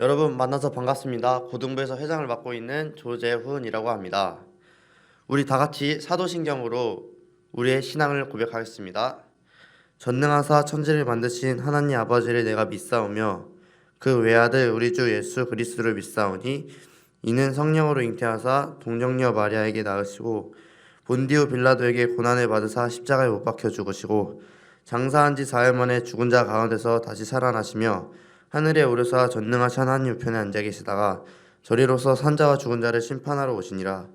여러분 만나서 반갑습니다. 고등부에서 회장을 맡고 있는 조재훈이라고 합니다. 우리 다 같이 사도신경으로 우리의 신앙을 고백하겠습니다. 전능하사 천지를 만드신 하나님 아버지를 내가 믿사오며 그 외아들 우리 주 예수 그리스도를 믿사오니 이는 성령으로 잉태하사 동정녀 마리아에게 낳으시고 본디오 빌라도에게 고난을 받으사 십자가에 못 박혀 죽으시고 장사한 지 사흘 만에 죽은 자 가운데서 다시 살아나시며 하늘에 오르사 전능하신 하나님 우편에 앉아 계시다가 저리로서 산자와 죽은 자를 심판하러 오시니라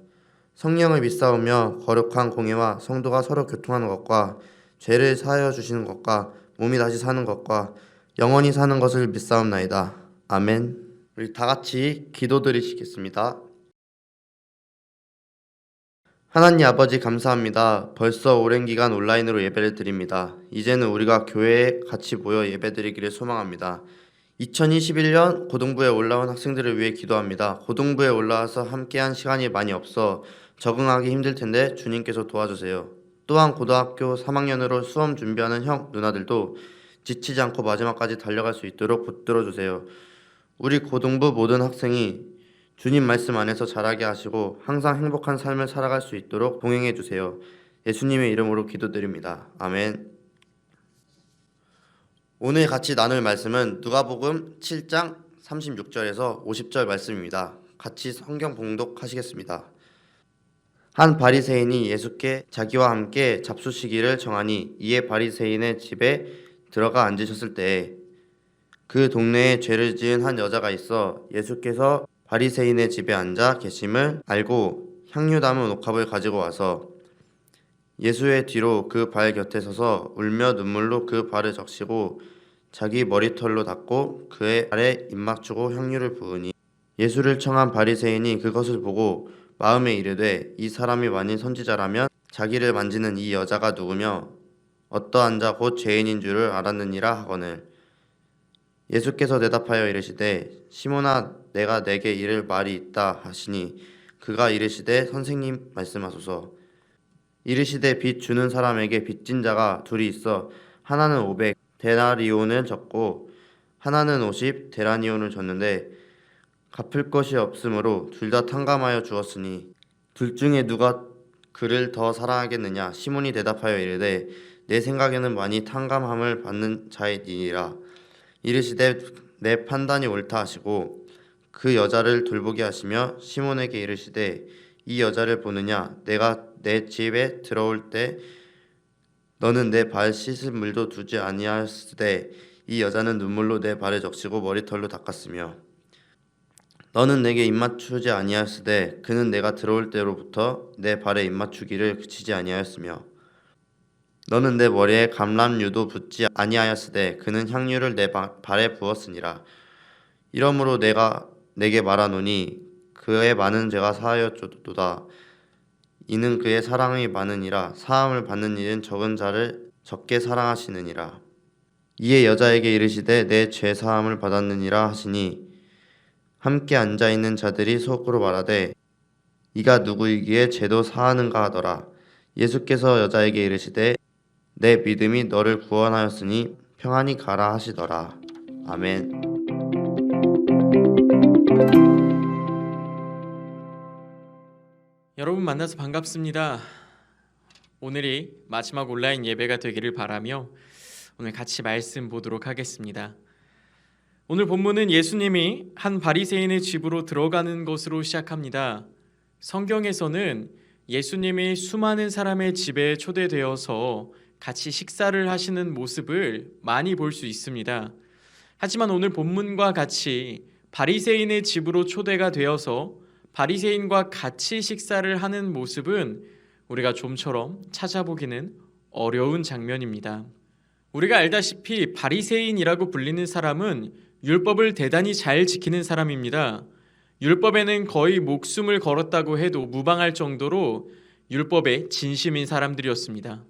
성령을 믿사오며 거룩한 공예와 성도가 서로 교통하는 것과 죄를 사하여 주시는 것과 몸이 다시 사는 것과 영원히 사는 것을 믿사옵나이다 아멘 우리 다 같이 기도드리시겠습니다 하나님 아버지 감사합니다. 벌써 오랜 기간 온라인으로 예배를 드립니다. 이제는 우리가 교회에 같이 모여 예배드리기를 소망합니다. 2021년 고등부에 올라온 학생들을 위해 기도합니다. 고등부에 올라와서 함께한 시간이 많이 없어 적응하기 힘들 텐데 주님께서 도와주세요. 또한 고등학교 3학년으로 수험 준비하는 형, 누나들도 지치지 않고 마지막까지 달려갈 수 있도록 붙들어 주세요. 우리 고등부 모든 학생이 주님 말씀 안에서 자라게 하시고 항상 행복한 삶을 살아갈 수 있도록 동행해 주세요. 예수님의 이름으로 기도드립니다. 아멘. 오늘 같이 나눌 말씀은 누가복음 7장 36절에서 50절 말씀입니다. 같이 성경 봉독하시겠습니다. 한 바리새인이 예수께 자기와 함께 잡수시기를 정하니 이에 바리새인의 집에 들어가 앉으셨을 때에 그 동네에 죄를 지은 한 여자가 있어 예수께서 바리새인의 집에 앉아 계심을 알고 향유 담은 옥합을 가지고 와서 예수의 뒤로 그 발 곁에 서서 울며 눈물로 그 발을 적시고 자기 머리털로 닦고 그의 발에 입 맞추고 향유를 부으니 예수를 청한 바리새인이 그것을 보고 마음에 이르되 이 사람이 만일 선지자라면 자기를 만지는 이 여자가 누구며 어떠한 자 곧 죄인인 줄을 알았느니라 하거늘. 예수께서 대답하여 이르시되 시몬아 내가 내게 이를 말이 있다 하시니 그가 이르시되 선생님 말씀하소서. 이르시되 빚 주는 사람에게 빚진 자가 둘이 있어 하나는 오백 데나리온을 졌고 하나는 오십 데라니온을 졌는데 갚을 것이 없으므로 둘 다 탕감하여 주었으니 둘 중에 누가 그를 더 사랑하겠느냐? 시몬이 대답하여 이르되 내 생각에는 많이 탕감함을 받는 자이니라. 이르시되 내 판단이 옳다 하시고 그 여자를 돌보게 하시며 시몬에게 이르시되 이 여자를 보느냐? 내가 내 집에 들어올 때 너는 내 발 씻을 물도 두지 아니하였으되 이 여자는 눈물로 내 발을 적시고 머리털로 닦았으며 너는 내게 입맞추지 아니하였으되 그는 내가 들어올 때로부터 내 발에 입맞추기를 그치지 아니하였으며 너는 내 머리에 감람유도 붓지 아니하였으되 그는 향유를 내 바- 발에 부었으니라. 이러므로 내가 내게 말하노니 그의 많은 죄가 사하였도다 이는 그의 사랑이 많으니라. 사함을 받는 일은 적은 자를 적게 사랑하시느니라. 이에 여자에게 이르시되 내 죄 사함을 받았느니라 하시니 함께 앉아 있는 자들이 속으로 말하되 이가 누구이기에 죄도 사하는가 하더라. 예수께서 여자에게 이르시되 내 믿음이 너를 구원하였으니 평안히 가라 하시더라. 아멘 여러분 만나서 반갑습니다. 오늘이 마지막 온라인 예배가 되기를 바라며 오늘 같이 말씀 보도록 하겠습니다. 오늘 본문은 예수님이 한 바리새인의 집으로 들어가는 것으로 시작합니다. 성경에서는 예수님이 수많은 사람의 집에 초대되어서 같이 식사를 하시는 모습을 많이 볼 수 있습니다. 하지만 오늘 본문과 같이 바리새인의 집으로 초대가 되어서 바리새인과 같이 식사를 하는 모습은 우리가 좀처럼 찾아보기는 어려운 장면입니다. 우리가 알다시피 바리새인이라고 불리는 사람은 율법을 대단히 잘 지키는 사람입니다. 율법에는 거의 목숨을 걸었다고 해도 무방할 정도로 율법에 진심인 사람들이었습니다.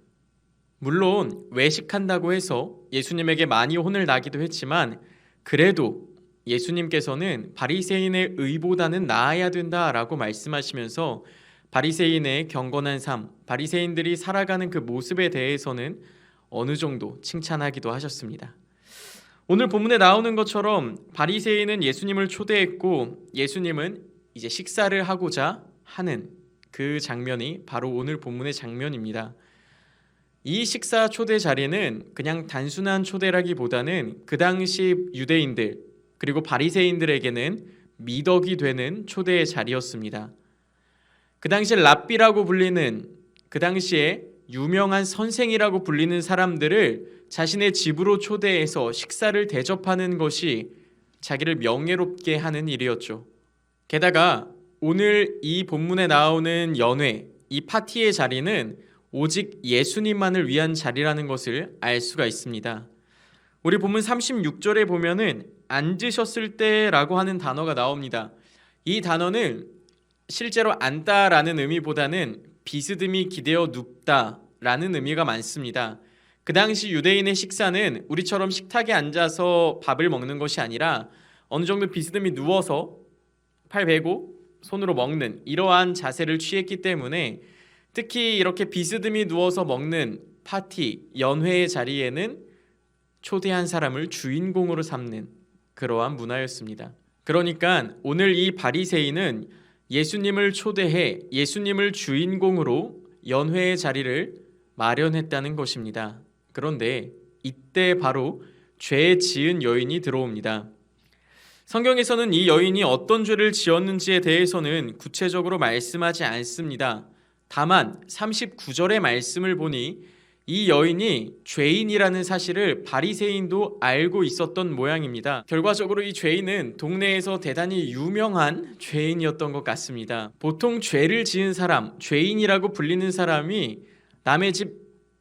물론 외식한다고 해서 예수님에게 많이 혼을 나기도 했지만 그래도 예수님께서는 바리새인의 의보다는 나아야 된다라고 말씀하시면서 바리새인의 경건한 삶, 바리새인들이 살아가는 그 모습에 대해서는 어느 정도 칭찬하기도 하셨습니다. 오늘 본문에 나오는 것처럼 바리새인은 예수님을 초대했고 예수님은 이제 식사를 하고자 하는 그 장면이 바로 오늘 본문의 장면입니다. 이 식사 초대 자리는 그냥 단순한 초대라기보다는 그 당시 유대인들 그리고 바리새인들에게는 미덕이 되는 초대의 자리였습니다. 그 당시 랍비라고 불리는 그 당시에 유명한 선생이라고 불리는 사람들을 자신의 집으로 초대해서 식사를 대접하는 것이 자기를 명예롭게 하는 일이었죠. 게다가 오늘 이 본문에 나오는 연회, 이 파티의 자리는 오직 예수님만을 위한 자리라는 것을 알 수가 있습니다. 우리 본문 36절에 보면은 앉으셨을 때라고 하는 단어가 나옵니다. 이 단어는 실제로 앉다라는 의미보다는 비스듬히 기대어 눕다라는 의미가 많습니다. 그 당시 유대인의 식사는 우리처럼 식탁에 앉아서 밥을 먹는 것이 아니라 어느 정도 비스듬히 누워서 팔 베고 손으로 먹는 이러한 자세를 취했기 때문에 특히 이렇게 비스듬히 누워서 먹는 파티, 연회의 자리에는 초대한 사람을 주인공으로 삼는 그러한 문화였습니다. 그러니까 오늘 이 바리새인은 예수님을 초대해 예수님을 주인공으로 연회의 자리를 마련했다는 것입니다. 그런데 이때 바로 죄 지은 여인이 들어옵니다. 성경에서는 이 여인이 어떤 죄를 지었는지에 대해서는 구체적으로 말씀하지 않습니다. 다만 39절의 말씀을 보니 이 여인이 죄인이라는 사실을 바리새인도 알고 있었던 모양입니다. 결과적으로 이 죄인은 동네에서 대단히 유명한 죄인이었던 것 같습니다. 보통 죄를 지은 사람, 죄인이라고 불리는 사람이 남의 집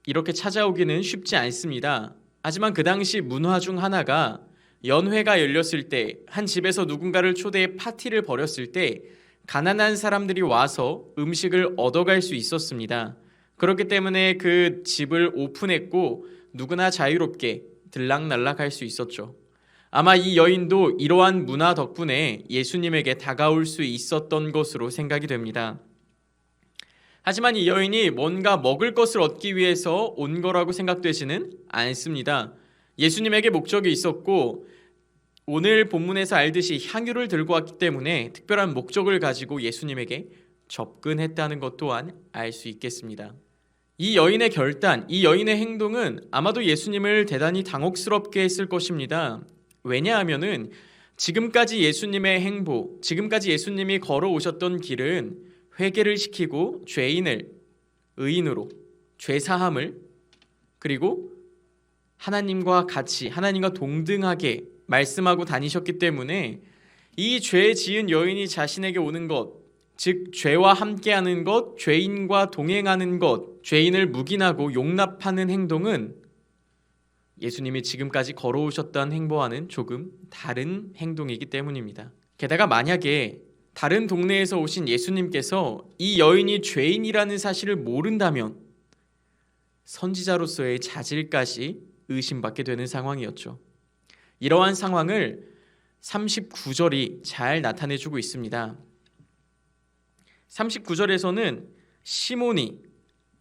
이렇게 찾아오기는 쉽지 않습니다. 하지만 그 당시 문화 중 하나가 연회가 열렸을 때 한 집에서 누군가를 초대해 파티를 벌였을 때 가난한 사람들이 와서 음식을 얻어갈 수 있었습니다. 그렇기 때문에 그 집을 오픈했고 누구나 자유롭게 들락날락할 수 있었죠. 아마 이 여인도 이러한 문화 덕분에 예수님에게 다가올 수 있었던 것으로 생각이 됩니다. 하지만 이 여인이 뭔가 먹을 것을 얻기 위해서 온 거라고 생각되지는 않습니다. 예수님에게 목적이 있었고 오늘 본문에서 알듯이 향유를 들고 왔기 때문에 특별한 목적을 가지고 예수님에게 접근했다는 것 또한 알 수 있겠습니다. 이 여인의 결단, 이 여인의 행동은 아마도 예수님을 대단히 당혹스럽게 했을 것입니다. 왜냐하면은 지금까지 예수님의 행보, 지금까지 예수님이 걸어오셨던 길은 회개를 시키고 죄인을 의인으로 죄 사함을 그리고 하나님과 같이 하나님과 동등하게 말씀하고 다니셨기 때문에 이 죄 지은 여인이 자신에게 오는 것, 즉 죄와 함께하는 것, 죄인과 동행하는 것, 죄인을 묵인하고 용납하는 행동은 예수님이 지금까지 걸어오셨던 행보와는 조금 다른 행동이기 때문입니다. 게다가 만약에 다른 동네에서 오신 예수님께서 이 여인이 죄인이라는 사실을 모른다면 선지자로서의 자질까지 의심받게 되는 상황이었죠. 이러한 상황을 39절이 잘 나타내 주고 있습니다. 39절에서는 시몬이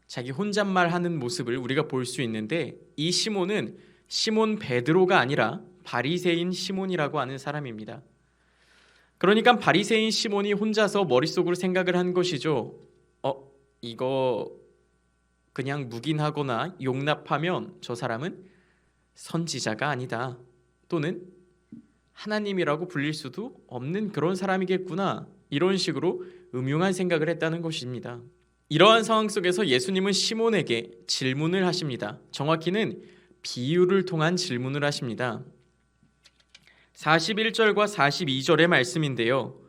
자기 혼잣말 하는 모습을 우리가 볼 수 있는데 이 시몬은 시몬 베드로가 아니라 바리새인 시몬이라고 하는 사람입니다. 그러니까 바리새인 시몬이 혼자서 머릿속으로 생각을 한 것이죠. 어, 이거 그냥 묵인하거나 용납하면 저 사람은 선지자가 아니다. 또는 하나님이라고 불릴 수도 없는 그런 사람이겠구나. 이런 식으로 음흉한 생각을 했다는 것입니다. 이러한 상황 속에서 예수님은 시몬에게 질문을 하십니다. 정확히는 비유를 통한 질문을 하십니다. 41절과 42절의 말씀인데요.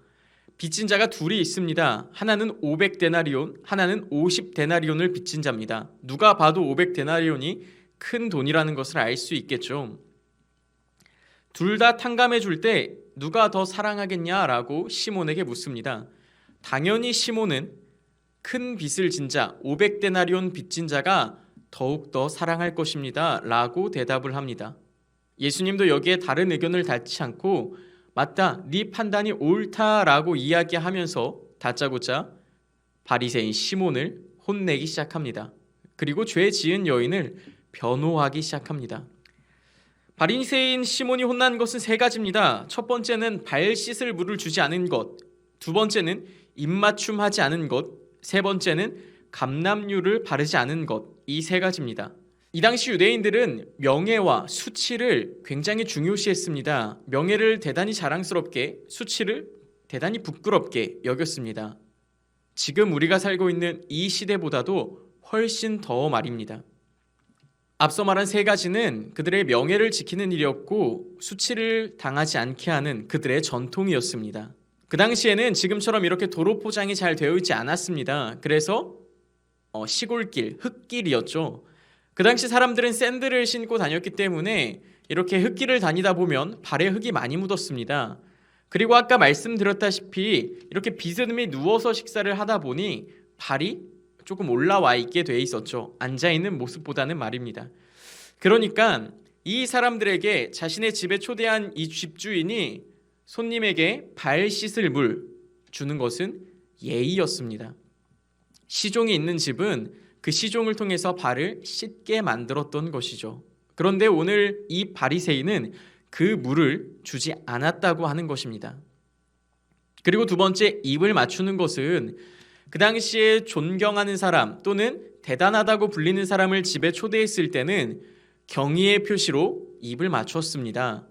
빚진 자가 둘이 있습니다. 하나는 500데나리온, 하나는 50데나리온을 빚진 자입니다. 누가 봐도 500데나리온이 큰 돈이라는 것을 알 수 있겠죠. 둘 다 탕감해 줄 때 누가 더 사랑하겠냐라고 시몬에게 묻습니다. 당연히 시몬은 큰 빚을 진 자, 500데나리온 빚진 자가 더욱 더 사랑할 것입니다. 라고 대답을 합니다. 예수님도 여기에 다른 의견을 닿지 않고 맞다, 네 판단이 옳다라고 이야기하면서 다짜고짜 바리새인 시몬을 혼내기 시작합니다. 그리고 죄 지은 여인을 변호하기 시작합니다. 바리새인 시몬이 혼난 것은 세 가지입니다. 첫 번째는 발 씻을 물을 주지 않은 것, 두 번째는 입맞춤하지 않은 것, 세 번째는 감남류를 바르지 않은 것. 이 세 가지입니다. 이 당시 유대인들은 명예와 수치를 굉장히 중요시했습니다. 명예를 대단히 자랑스럽게, 수치를 대단히 부끄럽게 여겼습니다. 지금 우리가 살고 있는 이 시대보다도 훨씬 더 말입니다. 앞서 말한 세 가지는 그들의 명예를 지키는 일이었고 수치를 당하지 않게 하는 그들의 전통이었습니다. 그 당시에는 지금처럼 이렇게 도로 포장이 잘 되어 있지 않았습니다. 그래서 어, 시골길, 흙길이었죠. 그 당시 사람들은 샌들을 신고 다녔기 때문에 이렇게 흙길을 다니다 보면 발에 흙이 많이 묻었습니다. 그리고 아까 말씀드렸다시피 이렇게 비스듬히 누워서 식사를 하다 보니 발이 조금 올라와 있게 돼 있었죠. 앉아 있는 모습보다는 말입니다. 그러니까 이 사람들에게 자신의 집에 초대한 이 집주인이 손님에게 발 씻을 물 주는 것은 예의였습니다. 시종이 있는 집은 그 시종을 통해서 발을 씻게 만들었던 것이죠. 그런데 오늘 이 바리새인은 그 물을 주지 않았다고 하는 것입니다. 그리고 두 번째 입을 맞추는 것은 그 당시에 존경하는 사람 또는 대단하다고 불리는 사람을 집에 초대했을 때는 경의의 표시로 입을 맞췄습니다.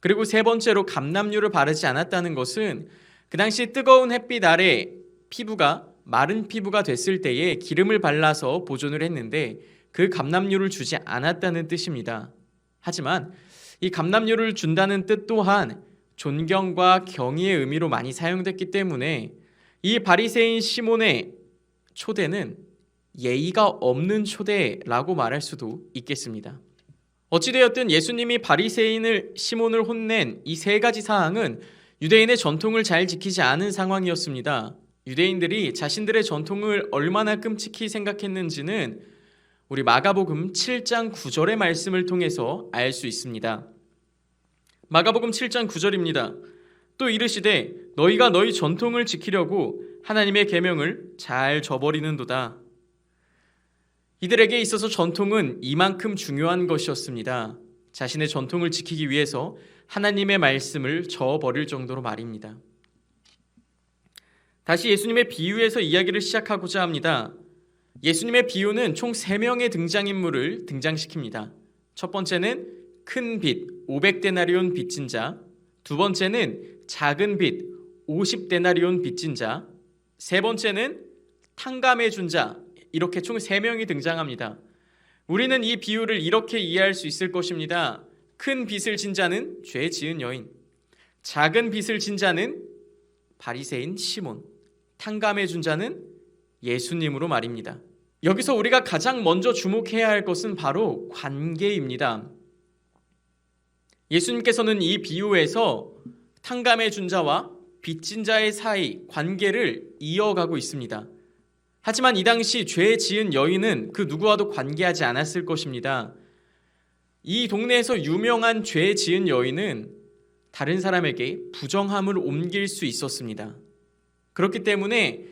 그리고 세 번째로 감남류를 바르지 않았다는 것은 그 당시 뜨거운 햇빛 아래 피부가 마른 피부가 됐을 때에 기름을 발라서 보존을 했는데 그 감남류를 주지 않았다는 뜻입니다. 하지만 이 감남류를 준다는 뜻 또한 존경과 경의의 의미로 많이 사용됐기 때문에 이 바리새인 시몬의 초대는 예의가 없는 초대라고 말할 수도 있겠습니다. 어찌되었든 예수님이 바리새인을 시몬을 혼낸 이 세 가지 사항은 유대인의 전통을 잘 지키지 않은 상황이었습니다. 유대인들이 자신들의 전통을 얼마나 끔찍히 생각했는지는 우리 마가복음 7장 9절의 말씀을 통해서 알 수 있습니다. 마가복음 7장 9절입니다. 또 이르시되 너희가 너희 전통을 지키려고 하나님의 계명을 잘 저버리는도다. 이들에게 있어서 전통은 이만큼 중요한 것이었습니다. 자신의 전통을 지키기 위해서 하나님의 말씀을 저버릴 정도로 말입니다. 다시 예수님의 비유에서 이야기를 시작하고자 합니다. 예수님의 비유는 총 3명의 등장인물을 등장시킵니다. 첫 번째는 큰 빚, 500데나리온 빚진 자. 두 번째는 작은 빚, 50데나리온 빚진 자. 세 번째는 탕감해 준 자. 이렇게 총 3명이 등장합니다. 우리는 이 비유를 이렇게 이해할 수 있을 것입니다. 큰 빚을 진 자는 죄 지은 여인. 작은 빚을 진 자는 바리새인 시몬. 탕감해 준 자는 예수님으로 말입니다. 여기서 우리가 가장 먼저 주목해야 할 것은 바로 관계입니다. 예수님께서는 이 비유에서 탕감해 준 자와 빚진 자의 사이 관계를 이어가고 있습니다. 하지만 이 당시 죄 지은 여인은 그 누구와도 관계하지 않았을 것입니다. 이 동네에서 유명한 죄 지은 여인은 다른 사람에게 부정함을 옮길 수 있었습니다. 그렇기 때문에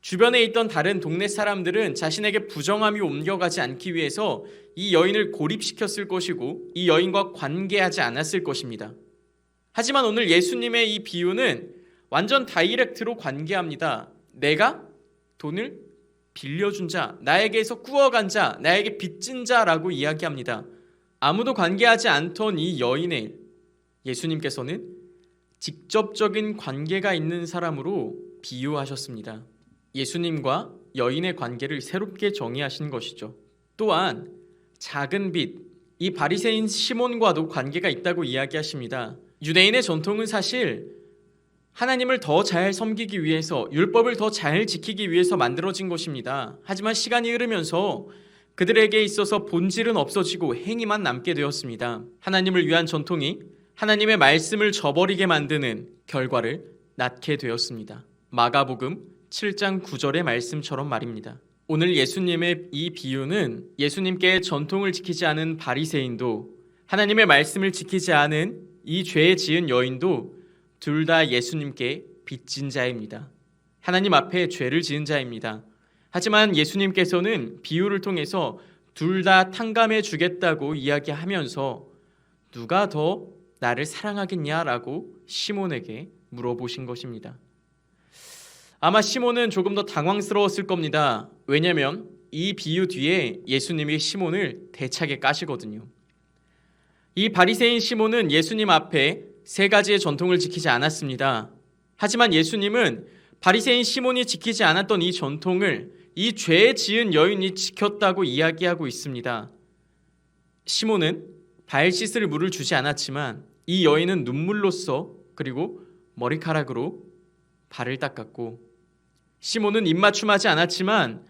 주변에 있던 다른 동네 사람들은 자신에게 부정함이 옮겨가지 않기 위해서 이 여인을 고립시켰을 것이고 이 여인과 관계하지 않았을 것입니다. 하지만 오늘 예수님의 이 비유는 완전 다이렉트로 관계합니다. 내가 돈을 빌려준 자, 나에게서 꾸어간 자, 나에게 빚진 자라고 이야기합니다. 아무도 관계하지 않던 이 여인을 예수님께서는 직접적인 관계가 있는 사람으로 비유하셨습니다. 예수님과 여인의 관계를 새롭게 정의하신 것이죠. 또한 작은 빚, 이 바리새인 시몬과도 관계가 있다고 이야기하십니다. 유대인의 전통은 사실 하나님을 더 잘 섬기기 위해서 율법을 더 잘 지키기 위해서 만들어진 것입니다. 하지만 시간이 흐르면서 그들에게 있어서 본질은 없어지고 행위만 남게 되었습니다. 하나님을 위한 전통이 하나님의 말씀을 저버리게 만드는 결과를 낳게 되었습니다. 마가복음 7장 9절의 말씀처럼 말입니다. 오늘 예수님의 이 비유는 예수님께 전통을 지키지 않은 바리새인도 하나님의 말씀을 지키지 않은 이 죄 지은 여인도 둘 다 예수님께 빚진 자입니다. 하나님 앞에 죄를 지은 자입니다. 하지만 예수님께서는 비유를 통해서 둘 다 탕감해 주겠다고 이야기하면서 누가 더 나를 사랑하겠냐라고 시몬에게 물어보신 것입니다. 아마 시몬은 조금 더 당황스러웠을 겁니다. 왜냐하면 이 비유 뒤에 예수님이 시몬을 대차게 까시거든요. 이 바리새인 시몬은 예수님 앞에 세 가지의 전통을 지키지 않았습니다. 하지만 예수님은 바리새인 시몬이 지키지 않았던 이 전통을 이 죄 지은 여인이 지켰다고 이야기하고 있습니다. 시몬은 발 씻을 물을 주지 않았지만 이 여인은 눈물로써 그리고 머리카락으로 발을 닦았고 시몬은 입맞춤하지 않았지만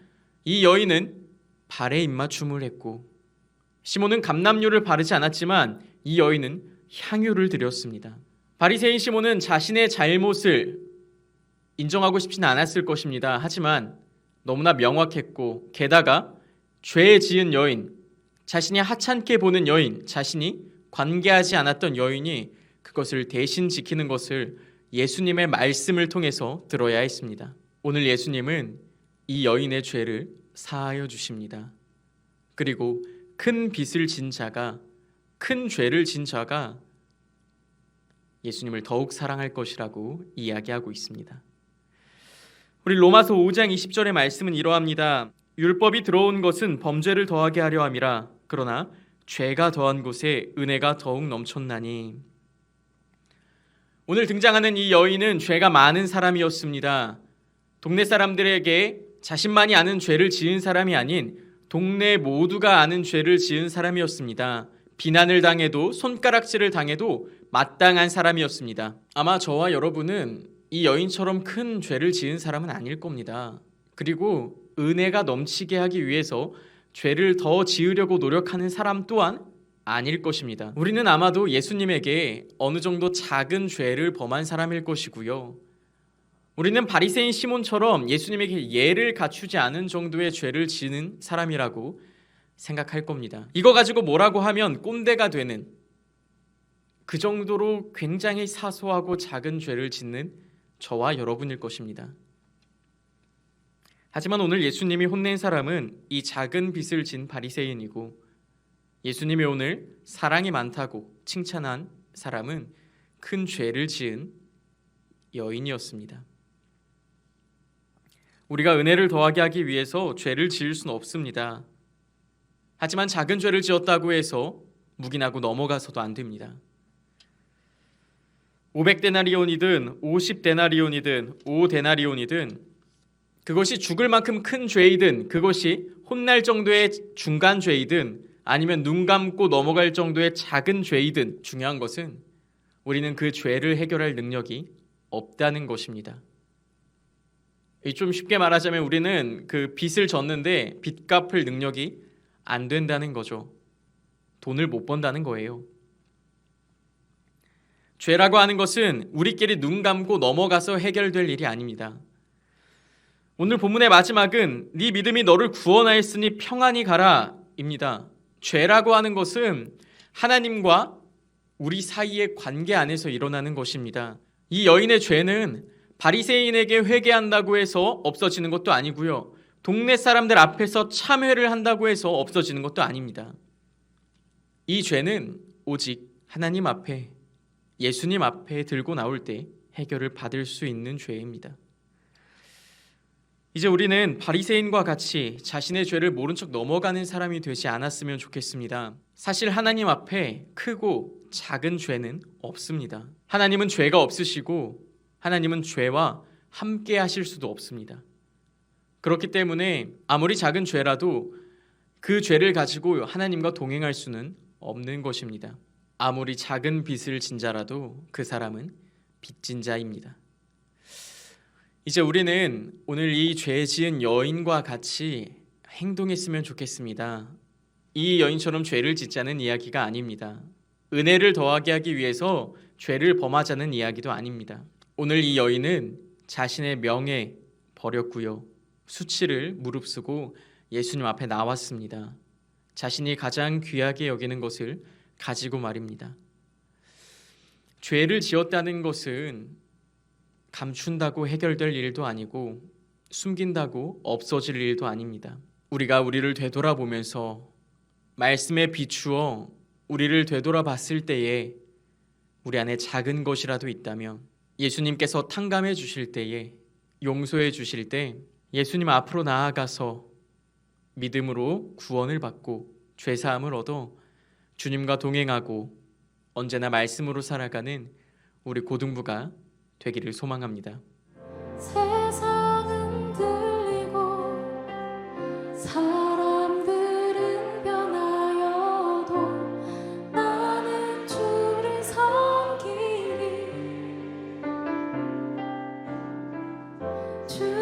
이 여인은 발에 입맞춤을 했고 시몬은 감람류를 바르지 않았지만 이 여인은 향유를 드렸습니다. 바리새인 시몬은 자신의 잘못을 인정하고 싶지는 않았을 것입니다. 하지만 너무나 명확했고 게다가 죄 지은 여인, 자신이 하찮게 보는 여인, 자신이 관계하지 않았던 여인이 그것을 대신 지키는 것을 예수님의 말씀을 통해서 들어야 했습니다. 오늘 예수님은 이 여인의 죄를 사하여 주십니다. 그리고 큰 빚을 진 자가 큰 죄를 진 자가 예수님을 더욱 사랑할 것이라고 이야기하고 있습니다. 우리 로마서 5장 20절의 말씀은 이러합니다. 율법이 들어온 것은 범죄를 더하게 하려 함이라 그러나 죄가 더한 곳에 은혜가 더욱 넘쳤나니 오늘 등장하는 이 여인은 죄가 많은 사람이었습니다. 동네 사람들에게 자신만이 아는 죄를 지은 사람이 아닌 동네 모두가 아는 죄를 지은 사람이었습니다. 비난을 당해도 손가락질을 당해도 마땅한 사람이었습니다. 아마 저와 여러분은 이 여인처럼 큰 죄를 지은 사람은 아닐 겁니다. 그리고 은혜가 넘치게 하기 위해서 죄를 더 지으려고 노력하는 사람 또한 아닐 것입니다. 우리는 아마도 예수님에게 어느 정도 작은 죄를 범한 사람일 것이고요. 우리는 바리새인 시몬처럼 예수님에게 예를 갖추지 않은 정도의 죄를 지는 사람이라고 생각할 겁니다. 이거 가지고 뭐라고 하면 꼰대가 되는 그 정도로 굉장히 사소하고 작은 죄를 짓는 저와 여러분일 것입니다. 하지만 오늘 예수님이 혼낸 사람은 이 작은 빚을 진 바리새인이고 예수님이 오늘 사랑이 많다고 칭찬한 사람은 큰 죄를 지은 여인이었습니다. 우리가 은혜를 더하게 하기 위해서 죄를 지을 수는 없습니다. 하지만 작은 죄를 지었다고 해서 묵인하고 넘어가서도 안 됩니다. 500데나리온이든 50데나리온이든 5데나리온이든 그것이 죽을 만큼 큰 죄이든 그것이 혼날 정도의 중간 죄이든 아니면 눈 감고 넘어갈 정도의 작은 죄이든 중요한 것은 우리는 그 죄를 해결할 능력이 없다는 것입니다. 좀 쉽게 말하자면 우리는 그 빚을 졌는데 빚 갚을 능력이 안 된다는 거죠. 돈을 못 번다는 거예요. 죄라고 하는 것은 우리끼리 눈 감고 넘어가서 해결될 일이 아닙니다. 오늘 본문의 마지막은 네 믿음이 너를 구원하였으니 평안히 가라입니다. 죄라고 하는 것은 하나님과 우리 사이의 관계 안에서 일어나는 것입니다. 이 여인의 죄는 바리새인에게 회개한다고 해서 없어지는 것도 아니고요. 동네 사람들 앞에서 참회를 한다고 해서 없어지는 것도 아닙니다. 이 죄는 오직 하나님 앞에 예수님 앞에 들고 나올 때 해결을 받을 수 있는 죄입니다. 이제 우리는 바리새인과 같이 자신의 죄를 모른 척 넘어가는 사람이 되지 않았으면 좋겠습니다. 사실 하나님 앞에 크고 작은 죄는 없습니다. 하나님은 죄가 없으시고 하나님은 죄와 함께 하실 수도 없습니다. 그렇기 때문에 아무리 작은 죄라도 그 죄를 가지고 하나님과 동행할 수는 없는 것입니다. 아무리 작은 빚을 진 자라도 그 사람은 빚진 자입니다. 이제 우리는 오늘 이 죄 지은 여인과 같이 행동했으면 좋겠습니다. 이 여인처럼 죄를 짓자는 이야기가 아닙니다. 은혜를 더하게 하기 위해서 죄를 범하자는 이야기도 아닙니다. 오늘 이 여인은 자신의 명예 버렸고요. 수치를 무릅쓰고 예수님 앞에 나왔습니다. 자신이 가장 귀하게 여기는 것을 가지고 말입니다. 죄를 지었다는 것은 감춘다고 해결될 일도 아니고 숨긴다고 없어질 일도 아닙니다. 우리가 우리를 되돌아보면서 말씀에 비추어 우리를 되돌아봤을 때에 우리 안에 작은 것이라도 있다면 예수님께서 탕감해 주실 때에 용서해 주실 때 예수님 앞으로 나아가서 믿음으로 구원을 받고 죄 사함을 얻어 주님과 동행하고 언제나 말씀으로 살아가는 우리 고등부가 되기를 소망합니다. true.